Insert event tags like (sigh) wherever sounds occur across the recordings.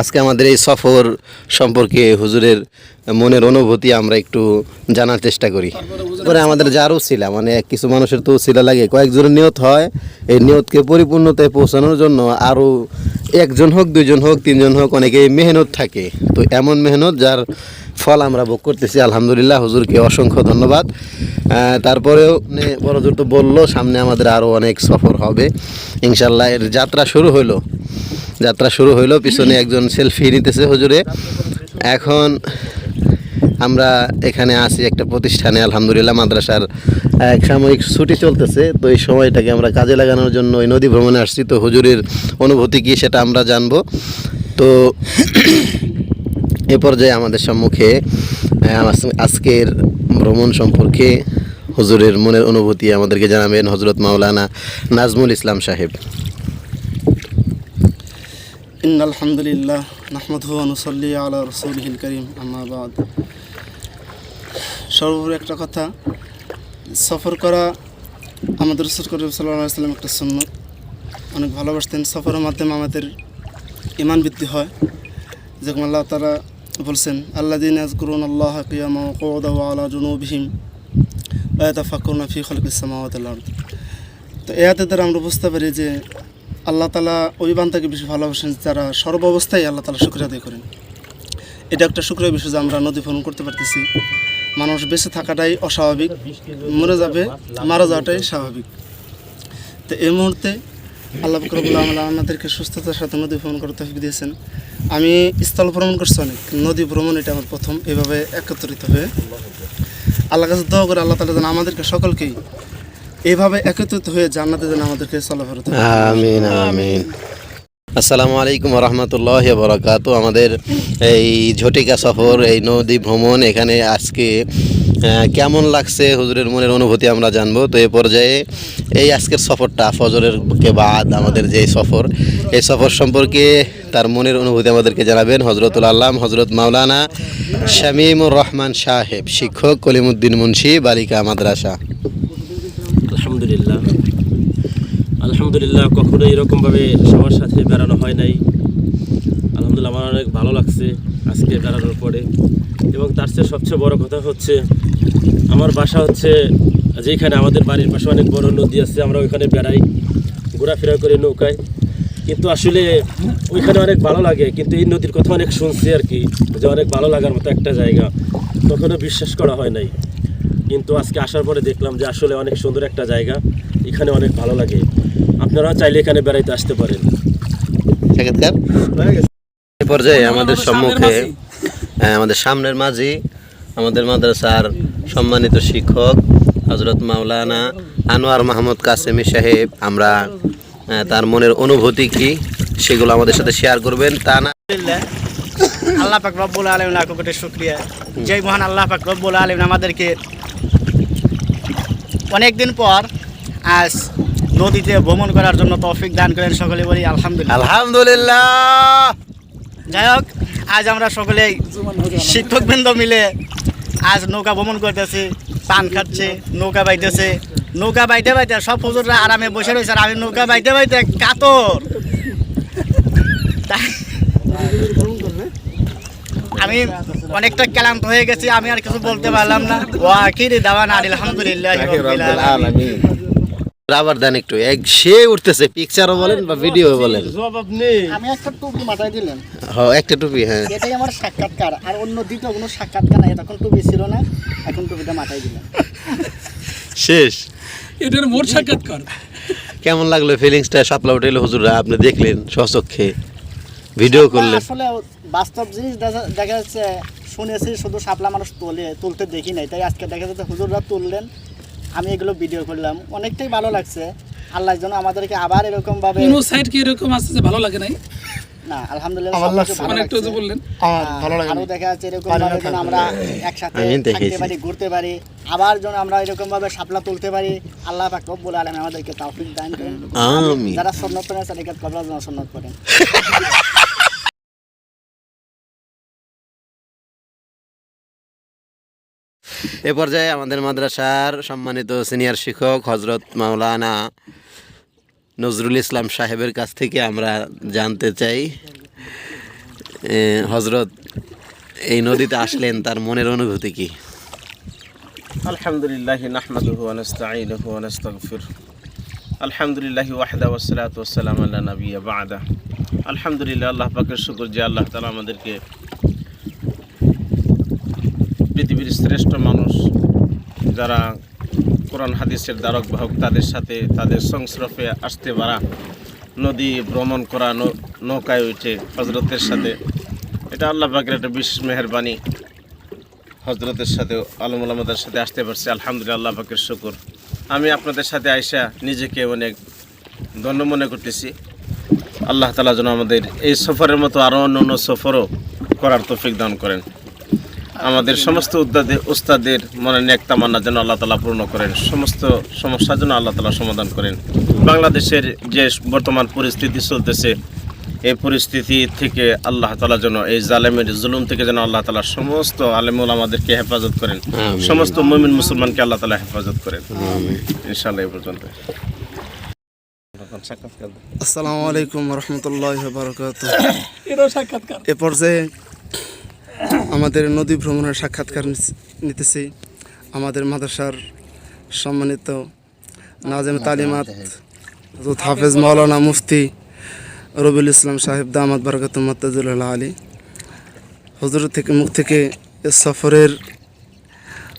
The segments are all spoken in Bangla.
আজকে আমাদের এই সফর সম্পর্কে হুজুরের মনের অনুভূতি আমরা একটু জানার চেষ্টা করি। পরে আমাদের যারও ছিল মানে কিছু মানুষের তো ছিল লাগে কয়েকজনের নিয়ত হয়। এই নিয়তকে পরিপূর্ণতায় পৌঁছানোর জন্য আরও একজন হোক দুজন হোক, তিনজন হোক অনেকে মেহনত থাকে। তো এমন মেহনত যার ফল আমরা ভোগ করতেছি। আলহামদুলিল্লাহ, হুজুরকে অসংখ্য ধন্যবাদ। তারপরেও মানে বড় জোর তো বলল, সামনে আমাদের আরও অনেক সফর হবে। ইনশাল্লাহ এর যাত্রা শুরু হলো যাত্রা শুরু হইল, পিছনে একজন সেলফি নিতেছে হুজুরে। এখন আমরা এখানে আছি একটা প্রতিষ্ঠানে, আলহামদুলিল্লাহ, মাদ্রাসার এক সাময়িক ছুটি চলতেছে। তো এই সময়টাকে আমরা কাজে লাগানোর জন্য ওই নদী ভ্রমণে আসছি। তো হুজুরের অনুভূতি কী সেটা আমরা জানব। তো এ পর্যায়ে আমাদের সম্মুখে আজকের ভ্রমণ সম্পর্কে হুজুরের মনের অনুভূতি আমাদেরকে জানাবেন হজরত মাওলানা নাজমুল ইসলাম সাহেব। ইন আলহামদুলিল্লাহ নাহমদু অনুসল্লি আলা রসুলহিল করিম আম্মাবাদ সর্বোপরি একটা কথা, সফর করা আমাদের রসুল করিম সাল্লাহ সাল্লাম একটা সুন্নত। অনেক ভালোবাসতেন। সফরের মাধ্যমে আমাদের ইমান বৃদ্ধি হয়। যেরকম আল্লাহ তারা বলছেন আল্লাহ দিন আজকুরুন আল্লাহ কিয়ামা কৌদা আলা জুনুবিহিম আয়াতাফাকুরনা ফি খলকিস সামাওয়াত আল-আরদ তো এ হাতে দ্বারা আমরা বুঝতে পারি যে আল্লাহ তালা ওই বান্তাকে বেশি ভালোবাসেন, যারা সর্ব অবস্থায় আল্লাহ তালা শুক্রিয়া আদায় করেন। এটা একটা শুক্রিয়া বিষয় যে আমরা নদী ভ্রমণ করতে পারতেছি। মানুষ বেঁচে থাকাটাই অস্বাভাবিক, মরে যাবে, মারা যাওয়াটাই স্বাভাবিক। তো এই মুহূর্তে আল্লাহ ফকরবুল আমলা আমাদেরকে সুস্থতার সাথে নদী ভ্রমণ করতে তৌফিক দিয়েছেন। আমি স্থল ভ্রমণ করছি অনেক, নদী ভ্রমণ এটা আমার প্রথম, এভাবে একত্রিত হয়ে। আল্লাহ কাছে দোয়া করে আল্লাহ তালা যেন আমাদেরকে সকলকেই এইভাবে একত্রিত হয়ে জান্নাতে যেন আমাদেরকে চলাফেরা। আমিন আমিন। আসসালামু আলাইকুম রহমতুল্লাহ বরাকাত আমাদের এই ঝটিকা সফর, এই নদী ভ্রমণ এখানে আজকে কেমন লাগছে হুজুরের মনের অনুভূতি আমরা জানব। তো এই পর্যায়ে এই আজকের সফরটা ফজরের কে বাদ আমাদের যে সফর, এই সফর সম্পর্কে তার মনের অনুভূতি আমাদেরকে জানাবেন হজরতুল আল্লাম, হজরত মাওলানা শামীমুর রহমান সাহেব, শিক্ষক কলিমুদ্দিন মুন্সি, বালিকা মাদ্রাসা। আলহামদুলিল্লাহ। আলহামদুলিল্লাহ, কখনো এরকমভাবে সবার সাথে বেড়ানো হয় নাই। আলহামদুলিল্লাহ, আমার অনেক ভালো লাগছে আজকে বেড়ানোর পরে। এবং তার চেয়ে সবচেয়ে বড় কথা হচ্ছে, আমার বাসা হচ্ছে যেখানে আমাদের বাড়ির পাশে অনেক বড় নদী আছে, আমরা ওইখানে বেড়াই, ঘোরাফেরা করে নৌকায়। কিন্তু আসলে ওইখানে অনেক ভালো লাগে, কিন্তু এই নদীর কথা অনেক শুনছি আর কি, যে অনেক ভালো লাগার মতো একটা জায়গা। তখনও বিশ্বাস করা হয় নাই। কিন্তু আজকে আসার পরে দেখলাম যে আসলে অনেক সুন্দর একটা জায়গা। এখানে অনেক ভালো লাগে। আপনারা চাইলে এখানে বেড়াইতে আসতে পারেন। পর্যায়ে আমাদের সম্মুখে হ্যাঁ, আমাদের সামনের মাঝি আমাদের মাদ্রাসার সম্মানিত শিক্ষক হজরত মাওলানা আনোয়ার মাহমুদ কাসেমি সাহেব। আমরা তার মনের অনুভূতি কি সেগুলো আমাদের সাথে শেয়ার করবেন। তা না আল্লাহ পাক রব্বুল আলমিন লাখো কোটি শুক্রিয়া। যেই মহান আল্লাহ পাক রব্বুল আলমিন আমাদেরকে অনেক দিন পর আজ নদীতে ভ্রমণ করার জন্য তৌফিক দান করেন সকলে বলি আলহামদুলিল্লাহ। আলহামদুলিল্লাহ। যাই হোক আজ আমরা সকলেই শিক্ষকবৃন্দ মিলে আজ নৌকা ভ্রমণ করতেছি পান খাচ্ছে নৌকা বাইতেছে। নৌকা বাইতে বাইতে সব হুজুররা আরামে বসে রয়েছে আর আমি নৌকা বাইতে বাইতে কাতর। আমি অনেকটা ক্লান্ত হয়ে গেছি আমি আর কিছু বলতে পারলাম না। ওয়া আখিরি দাওয়ানা আলহামদুলিল্লাহ রাব্বিল আলামিন। আবার দেন একটু এক সে উঠতেছে পিকচারও বলেন বা ভিডিও বলেন। জবাব নেই। আমি একটা টুপি মাথায় দিলেন? হ্যাঁ একটা টুপি হ্যাঁ। এটাই আমার সাক্ষাৎকার আর অন্য দ্বিতীয় কোনো সাক্ষাৎকার নাই তখন টুপি ছিল না এখন টুপিটা মাথায় দিলাম শেষ। এটার মোট সাক্ষাৎকার। কেমন লাগল ফিলিংসটা সাপলা উঠে হুজুরা আপনি দেখলেন স্বচক্ষে ভিডিও করলেন। আসলে বাস্তব জিনিস দেখা- দেখা যাচ্ছে শুনেছি শুধু সাপলা মানুষ তোলে তুলতে দেখি নাই। তাই আজকে দেখা যাচ্ছে হুজুররা তুললেন আমি এগুলো ভিডিও করলাম। অনেকটাই ভালো লাগছে। আল্লাহ যেন আমাদেরকে আবার এরকম ভাবে কোন সাইড কি এরকম আছে যে ভালো লাগে নাই? না আলহামদুলিল্লাহ আমার লাগছে। মানে একটু যে বললেন। আমার ভালো লাগে আরও দেখা যাচ্ছে এরকম ভাবে আমরা একসাথে আমি থাকতে দেখেছি। পারি ঘুরতে পারি। আবার যেন আমরা এরকম ভাবে সাপলা তুলতে পারি। আল্লাহ পাক রব্বুল আলামিন আমাদেরকে তৌফিক দান করেন। আমিন। যারা সুন্নত করেন তাদেরকে কবলা যেন সুন্নত করেন (laughs) এ পর্যায়ে আমাদের মাদ্রাসার সম্মানিত সিনিয়র শিক্ষক হজরত মাওলানা নজরুল ইসলাম সাহেবের কাছ থেকে আমরা জানতে চাই হজরত এই নদীতে আসলেন তার মনের অনুভূতি কি الحمد لله نحمده ونستعينه ونستغفره الحمد لله وحده والصلاة والسلام على نبي بعده الحمد لله আল্লাহ পাকের শুকর যে আল্লাহ তালা আমাদেরকে পৃথিবীর শ্রেষ্ঠ মানুষ যারা কোরআন হাদিসের দ্বারক বাহক, তাদের সাথে তাদের সংস্রফে আসতে পারা নদী ভ্রমণ করা নৌকায় উঠে হজরতের সাথে। এটা আল্লাহ পাকের একটা বিশেষ মেহরবানি। হজরতের সাথে আলম আমাদের সাথে আসতে পারছি, আলহামদুলিল্লাহ আল্লাহ পাকের শুকুর। আমি আপনাদের সাথে আইসা নিজেকে অনেক ধন্য মনে করতেছি। আল্লাহ তালা যেন আমাদের এই সফরের মতো আরও অন্য অন্য সফরও করার তৌফিক দান করেন। আমাদের সমস্ত উদ্দাদে উস্তাদের মনে নেক তামান্না যেন আল্লাহ তালা পূর্ণ করেন সমস্ত সমস্যার জন্য আল্লাহ তালা সমাধান করেন। বাংলাদেশের যে বর্তমান পরিস্থিতি চলতেছে এই পরিস্থিতি থেকে আল্লাহ তালা যেন এই জালেমের জুলুম থেকে যেন আল্লাহ তালা সমস্ত আলেমুল আমাদেরকে হেফাজত করেন সমস্ত মমিন মুসলমানকে আল্লাহ তালা হেফাজত করেন। ইনশাল্লাহ এই পর্যন্ত। আসসালামু আলাইকুম রহমতুল্লাহ বারকাত এ পর্যায়ে আমাদের নদী ভ্রমণের সাক্ষাৎকার নিতেছি। আমাদের মাদ্রাসার সম্মানিত নাজেম তালিমাত হাফেজ মাওলানা মুফতি রবিউল ইসলাম সাহেব দামাদ বরকত মতাজুল্লাহ আলী। হুজুর থেকে, মুখ থেকে সফরের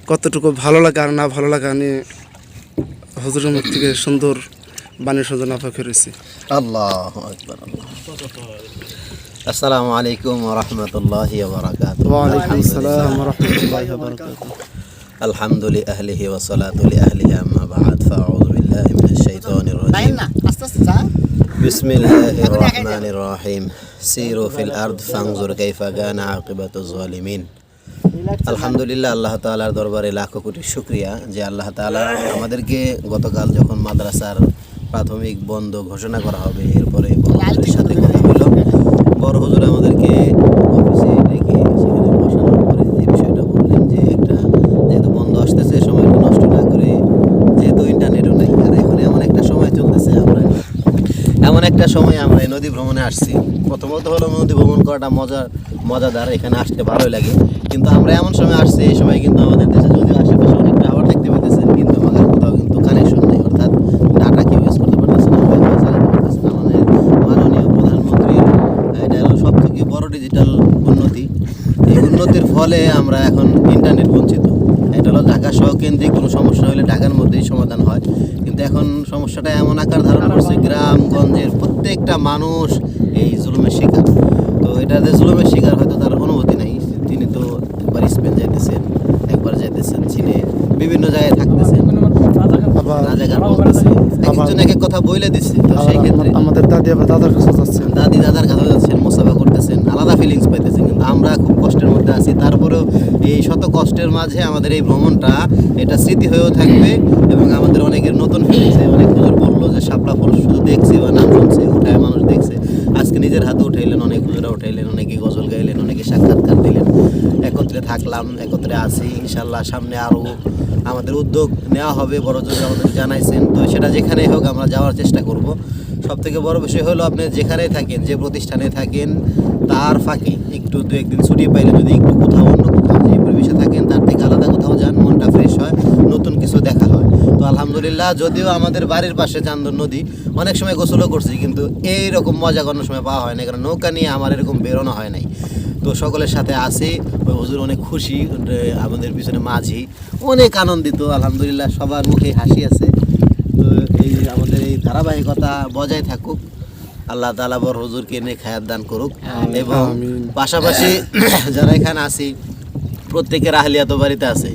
কতটুকু ভালো লাগা আর না ভালো লাগা নিয়ে হুজুরের মুখ থেকে সুন্দর বাণী সূচনা অপেক্ষা রয়েছে আল্লাহ আসসালামু আলাইকুম রহমতুল্লাহ আলহামদুলিল্লাহ আল্লাহ দরবারে লাখো কোটি শুক্রিয়া যে আল্লাহ তাআলা আমাদেরকে গতকাল যখন মাদ্রাসার প্রাথমিক বন্ধ ঘোষণা করা হবে এরপরে সাথে কথা বড় হুজুর আমাদেরকে অফিসে ডেকে সেখানে বসানোর পরে যে বিষয়টা বললেন যে একটা, যেহেতু বন্ধ আসতেছে, সময়টা নষ্ট না করে যেহেতু ইন্টারনেটও নাই, আর এখন এমন একটা সময় চলতেছে আমরা এমন একটা সময় আমরা এই নদী ভ্রমণে আসছি। প্রথমত হলো নদী ভ্রমণ করাটা মজার, মজাদার, এখানে আসতে ভালোই লাগে। কিন্তু আমরা এমন সময় আসছি, এই সময় কিন্তু আমাদের দেশে যদিও আশেপাশে অনেক টাওয়ার দেখতে পেতেছেন কিন্তু আমাদের কোথাও কিন্তু কানেকশন নেই অর্থাৎ ডাটা কেউ ইউজ করতে পারতেছে না Wi-Fi চালাতে পারতেছে না আমাদের মাননীয় প্রধানমন্ত্রীর এটা হলো সব থেকে বড় ডিজিটাল উন্নতি এই উন্নতির ফলে আমরা এখন ইন্টারনেট বঞ্চিত। এটা হলো ঢাকা সহ কেন্দ্রিক কোনো সমস্যা হলে ঢাকার মধ্যেই সমাধান হয়। কিন্তু এখন সমস্যাটা এমন আকার ধারণ করছে গ্রামগঞ্জের প্রত্যেকটা মানুষ এই জুলুমের শিকার। তো এটা যে জুলুমের শিকার হয়তো তার অনুভূতি নাই। তিনি তো একবার স্পেন যাইতেছেন একবার যাইতেছেন চীনে বিভিন্ন জায়গায় থাকতেছেন। একজন এক কথা বইলে দিচ্ছে। তো সেই ক্ষেত্রে আমাদের দাদি আবার দাদার কাছে যাচ্ছেন দাদি দাদার কাছে যাচ্ছেন মোসাফা আলাদা ফিলিংস পাইতেছেন কিন্তু আমরা খুব কষ্টের মধ্যে আছি। তারপরেও এই শত কষ্টের মাঝে আমাদের এই ভ্রমণটা এটা স্মৃতি হয়েও থাকবে এবং আমাদের অনেকের নতুন ফিলিংসে অনেক হুজুর বলল যে শাপলা ফুল শুধু দেখছি বা নাম শুনছে, উঠায় মানুষ দেখছে। আজকে নিজের হাতে উঠাইলেন, অনেক হুজুরা উঠাইলেন, অনেকে গজল গাইলেন, অনেকে সাক্ষাৎকার দিলেন। একত্রে থাকলাম, একত্রে আছি ইনশাল্লাহ সামনে আরও আমাদের উদ্যোগ নেওয়া হবে বড় জোর আমাদের জানাইছেন। তো সেটা যেখানেই হোক আমরা যাওয়ার চেষ্টা করব। সব থেকে বড় বিষয় হলো আপনি যেখানেই থাকেন, যে প্রতিষ্ঠানে থাকেন, তার ফাঁকে একটু দু একদিন ছুটি পাইলে যদি একটু কোথাও অন্য কোথাও যে পরিবেশে থাকেন, তার থেকে আলাদা কোথাও যান, মনটা ফ্রেশ হয়, নতুন কিছু দেখা হয়। তো আলহামদুলিল্লাহ, যদিও আমাদের বাড়ির পাশে চান্দন নদী, অনেক সময় গোসলও করছি, কিন্তু এই রকম মজা কোনো সময় পাওয়া হয় না কারণ নৌকা নিয়ে আমার এরকম বেরোনো হয় নাই। তো সকলের সাথে আছি। ওই হুজুর অনেক খুশি আমাদের পিছনে মাঝি। অনেক আনন্দিত আলহামদুলিল্লাহ সবার মুখে হাসি আছে। তো এই আমাদের এই ধারাবাহিকতা বজায় থাকুক। আল্লাহ তালা বর হুজুরকে এনে খায়াত দান করুক। এবং পাশাপাশি (coughs) যারা এখানে আছি প্রত্যেকের আহলিয়া তো বাড়িতে আছে।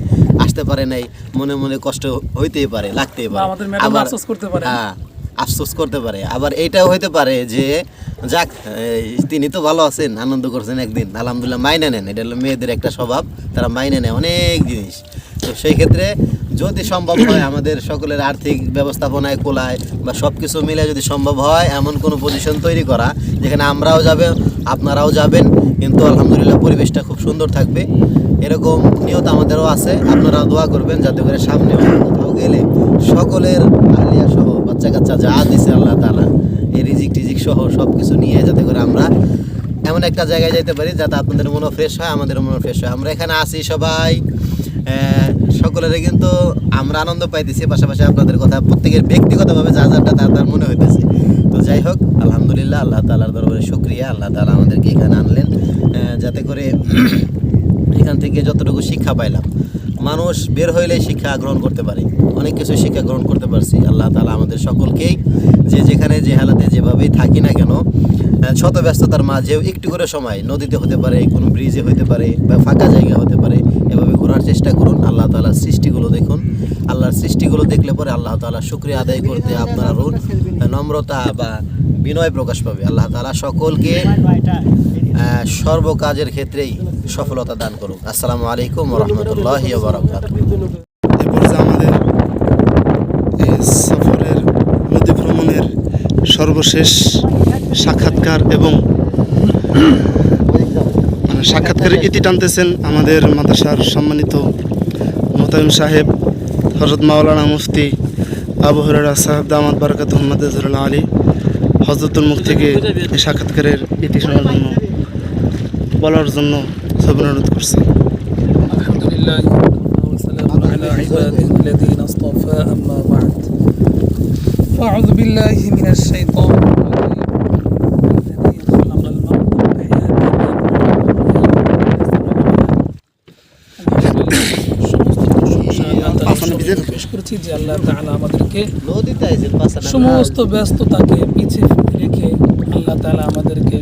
আসতে পারে নাই মনে মনে কষ্ট হইতেই পারে লাগতেই পারে। করতে পারে। হ্যাঁ আফসোস করতে পারে। আবার এইটাও হইতে পারে যে, যাক তিনি তো ভালো আছেন, আনন্দ করছেন একদিন, আলহামদুলিল্লাহ মাইনে নেন। এটা হলো মেয়েদের একটা স্বভাব, তারা মাইনে নেয় অনেক জিনিস। তো সেই ক্ষেত্রে যদি সম্ভব হয় আমাদের সকলের আর্থিক ব্যবস্থাপনায় কোলায় বা সব কিছু মিলে যদি সম্ভব হয়, এমন কোনো পজিশন তৈরি করা, যেখানে আমরাও যাবেন, আপনারাও যাবেন, কিন্তু আলহামদুলিল্লাহ পরিবেশটা খুব সুন্দর থাকবে। এরকম নিয়ত আমাদেরও আছে, আপনারাও দোয়া করবেন যাতে করে সামনে কোথাও গেলে সকলের আলিয়া বাচ্চা কাচ্চা যা দিছে আল্লাহ তালা এই রিজিক টিজিক সহ সব কিছু নিয়ে যাতে করে আমরা এমন একটা জায়গায় যাইতে পারি যাতে আপনাদের মনও ফ্রেশ হয় আমাদের মনও ফ্রেশ হয়। আমরা এখানে আছি সবাই আহ, সকলের কিন্তু আমরা আনন্দ পাইতেছি পাশাপাশি আপনাদের কথা প্রত্যেকের ব্যক্তিগতভাবে যা যারটা তার তার মনে হইতেছে। তো যাই হোক আলহামদুলিল্লাহ আল্লাহ তালার দরবারে শুক্রিয়া আল্লাহ তালা আমাদেরকে এখানে আনলেন যাতে করে (clears throat) এখান থেকে যতটুকু শিক্ষা পাইলাম। মানুষ বের হইলেই শিক্ষা গ্রহণ করতে পারে। অনেক কিছু শিক্ষা গ্রহণ করতে পারছি। আল্লাহ তালা আমাদের সকলকেই যে যেখানে যে হালাতে যেভাবেই থাকি না কেন শত ব্যস্ততার মাঝেও একটু করে সময় নদীতে হতে পারে কোনো ব্রিজে হতে পারে বা ফাঁকা জায়গা হতে পারে এভাবে ঘোরার চেষ্টা করুন। আল্লাহ তালার সৃষ্টিগুলো দেখুন। আল্লাহর সৃষ্টিগুলো দেখলে পরে আল্লাহ তালা শুক্রিয়া আদায় করতে আপনার নম্রতা বা বিনয় প্রকাশ পাবে। আল্লাহ তালা সকলকে আহ, সর্ব কাজের ক্ষেত্রেই সফলতা দান করুক। আসসালামু আলাইকুম রহমতুল্লাহ আমাদের সফরের নদী ভ্রমণের সর্বশেষ সাক্ষাৎকার এবং মানে সাক্ষাৎকারে ইতি টানতেছেন আমাদের মাদ্রাসার সম্মানিত মোতায়েম সাহেব হজরত মাওলানা মুফতি আবু হরেরা সাহেব দামাদ বারকাত মোহাম্মদ জহুরুল্লাহ আলী হজরতুল মুখ থেকে এই সাক্ষাৎকারের ইতি শোনার জন্য বলার জন্য সব অনুরোধ করছি الحمد لله والسلام على عباده الذين اصطفى أما بعد فأعوذ بالله من الشيطان الرجيم الذي خلق الموت والحياة পেশ করছি যে আল্লাহ তাআলা আমাদেরকে নদীতে আইছেন সমস্ত ব্যস্ততাকে পিছিয়ে রেখে আল্লাহ তাআলা আমাদেরকে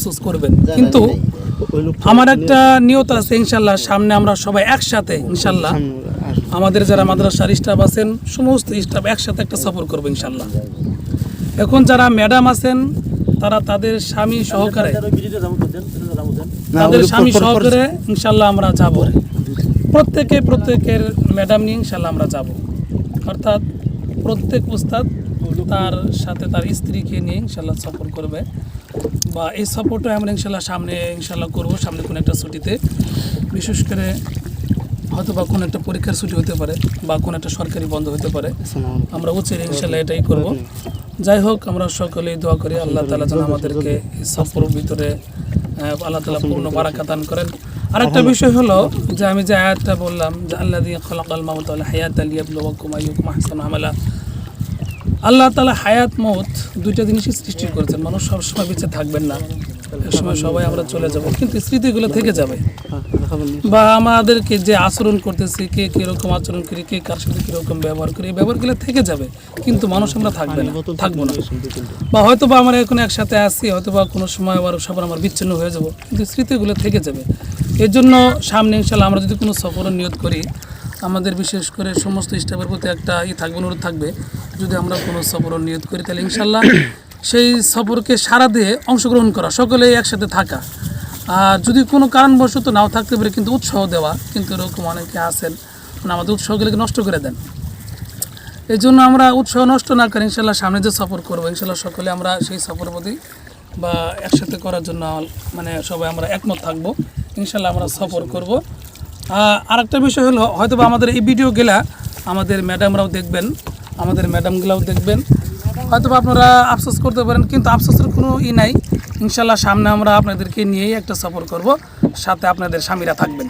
আফসোস করবেন। কিন্তু আমার একটা নিয়ত আছে ইনশাল্লাহ সামনে আমরা সবাই একসাথে ইনশাল্লাহ আমাদের যারা মাদ্রাসার স্টাফ আছেন সমস্ত স্টাফ একসাথে একটা সফর করব ইনশাল্লাহ। এখন যারা ম্যাডাম আছেন তারা তাদের স্বামী সহকারে তাদের স্বামী সহকারে ইনশাল্লাহ আমরা যাব। প্রত্যেকে প্রত্যেকের ম্যাডাম নিয়ে ইনশাল্লাহ আমরা যাব। অর্থাৎ প্রত্যেক উস্তাদ তার সাথে তার স্ত্রীকে নিয়ে ইনশাল্লাহ সফর করবে। বা এই সফরটা আমরা ইনশাল্লাহ সামনে ইনশাল্লাহ করব সামনে কোনো একটা ছুটিতে। বিশেষ করে হয়তো বা কোনো একটা পরীক্ষার ছুটি হতে পারে বা কোনো একটা সরকারি বন্ধ হতে পারে। আমরা উচিত ইনশাল্লাহ এটাই করব। যাই হোক আমরা সকলেই দোয়া করি আল্লাহ তালা যেন আমাদেরকে সফর ভিতরে আল্লাহ তালা পূর্ণ বারাকা দান করেন। আরেকটা বিষয় হলো যে আমি যে আয়াতটা বললাম যে আল্লাহ দিয়ে খলাকাল মাহমুদ হায়াত আলিয়াবুকুম আইয়ুকুম আহসান আমালা। আল্লাহ তালা হায়াত মত দুইটা জিনিসই সৃষ্টি করেছেন। মানুষ সবসময় বেঁচে থাকবেন না। এক সময় সবাই আমরা চলে যাব কিন্তু স্মৃতিগুলো থেকে যাবে। বা আমাদেরকে যে আচরণ করতেছি কে কীরকম আচরণ করি কে কার সাথে কীরকম ব্যবহার করি এই ব্যবহারগুলো থেকে যাবে। কিন্তু মানুষ আমরা থাকবে না থাকব না। বা হয়তো বা আমরা এখন একসাথে আসি হয়তো বা কোনো সময় আবার সবার আমার বিচ্ছিন্ন হয়ে যাব কিন্তু স্মৃতিগুলো থেকে যাবে। এর জন্য সামনে ইনশাল্লাহ আমরা যদি কোনো সফরের নিয়োগ করি আমাদের বিশেষ করে সমস্ত স্টাফের প্রতি একটা ই থাকবে অনুরোধ থাকবে যদি আমরা কোনো সফর নিয়োগ করি তাহলে ইনশাল্লাহ (coughs) সেই সফরকে সারা দিয়ে অংশগ্রহণ করা সকলেই একসাথে থাকা। আর যদি কোনো কারণবশত নাও থাকতে পারে কিন্তু উৎসাহ দেওয়া কিন্তু এরকম অনেকে আছেন মানে আমাদের উৎসাহগুলোকে নষ্ট করে দেন। এই জন্য আমরা উৎসাহ নষ্ট না করে ইনশাল্লাহ সামনে যে সফর করব ইনশাল্লাহ সকলে আমরা সেই সফরের প্রতি বা একসাথে করার জন্য মানে সবাই আমরা একমত থাকব। ইনশাল্লাহ আমরা সফর করব। আর একটা বিষয় হলো হয়তো আমাদের এই ভিডিও গেলা আমাদের ম্যাডামরাও দেখবেন আমাদের ম্যাডামগুলাও দেখবেন। হয়তো আপনারা আফসোস করতে পারেন কিন্তু আফসোসের কোনো ই নাই। ইনশাল্লাহ সামনে আমরা আপনাদেরকে নিয়েই একটা সফর করব সাথে আপনাদের স্বামীরা থাকবেন।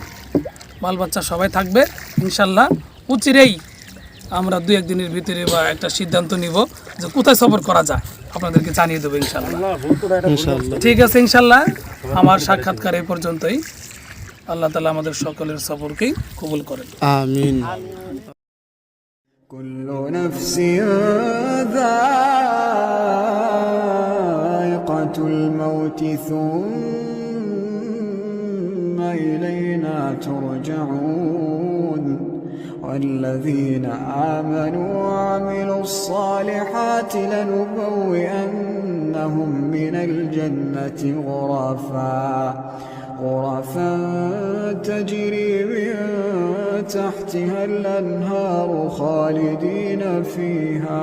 বাল বাচ্চা সবাই থাকবে ইনশাল্লাহ উচিরেই আমরা দু একদিনের ভিতরে বা একটা সিদ্ধান্ত নিব যে কোথায় সফর করা যায়। আপনাদেরকে জানিয়ে দেবো ইনশাল্লাহ ঠিক আছে ইনশাল্লাহ আমার সাক্ষাৎকার এই পর্যন্তই। আল্লাহ তালা আমাদের সকলের সফরকেই কবুল করেন আমিন كل نفس ذائقة الموت ثم إلينا ترجعون والذين آمنوا وعملوا الصالحات لنبوئن لهم من الجنة غرفا غرفا تجري من تحتها الأنهار خالدين فيها.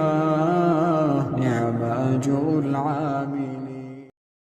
نعم أجر العاملين.